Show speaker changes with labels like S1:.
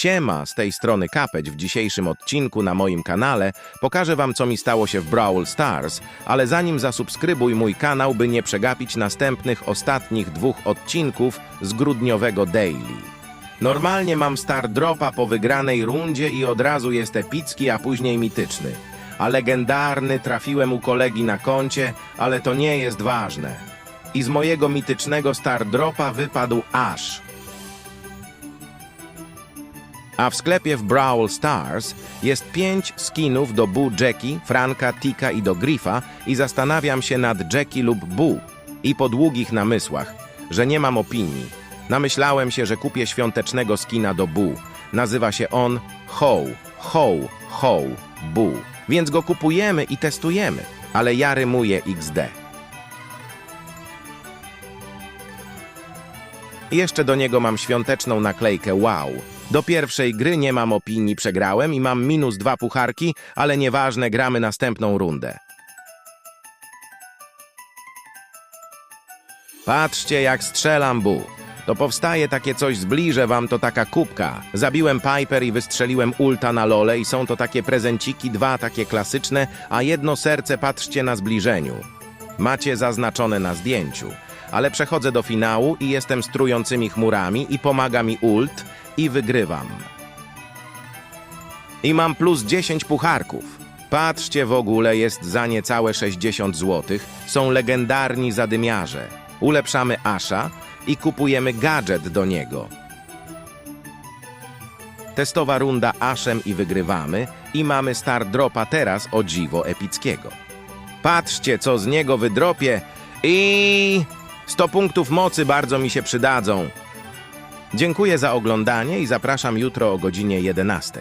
S1: Siema, z tej strony Kapeć. W dzisiejszym odcinku na moim kanale pokażę wam, co mi stało się w Brawl Stars, ale zanim zasubskrybuj mój kanał, by nie przegapić następnych ostatnich dwóch odcinków z grudniowego daily. Normalnie mam star dropa po wygranej rundzie i od razu jest epicki, a później mityczny. A legendarny trafiłem u kolegi na koncie, ale to nie jest ważne. I z mojego mitycznego star dropa wypadł aż. A w sklepie w Brawl Stars jest pięć skinów do Boo Jackie, Franka, Tika i do Griffa i zastanawiam się nad Jackie lub Boo i po długich namysłach, że nie mam opinii. Namyślałem się, że kupię świątecznego skina do Boo. Nazywa się on Ho, Ho, Ho, Boo. Więc go kupujemy i testujemy, ale ja rymuję XD. Jeszcze do niego mam świąteczną naklejkę wow. Do pierwszej gry nie mam opinii, przegrałem i mam minus dwa pucharki, ale nieważne, gramy następną rundę. Patrzcie jak strzelam bu. To powstaje takie coś, zbliżę wam to taka kubka. Zabiłem Piper i wystrzeliłem ulta na lole i są to takie prezenciki, dwa takie klasyczne, a jedno serce patrzcie na zbliżeniu. Macie zaznaczone na zdjęciu. Ale przechodzę do finału i jestem strującymi chmurami i pomaga mi ult i wygrywam. I mam plus 10 pucharków. Patrzcie w ogóle, jest za niecałe 60 zł. Są legendarni zadymiarze. Ulepszamy Asha i kupujemy gadżet do niego. Testowa runda Ashem i wygrywamy i mamy star dropa teraz o dziwo epickiego. Patrzcie, co z niego wydropię i 100 punktów mocy bardzo mi się przydadzą. Dziękuję za oglądanie i zapraszam jutro o godzinie 11.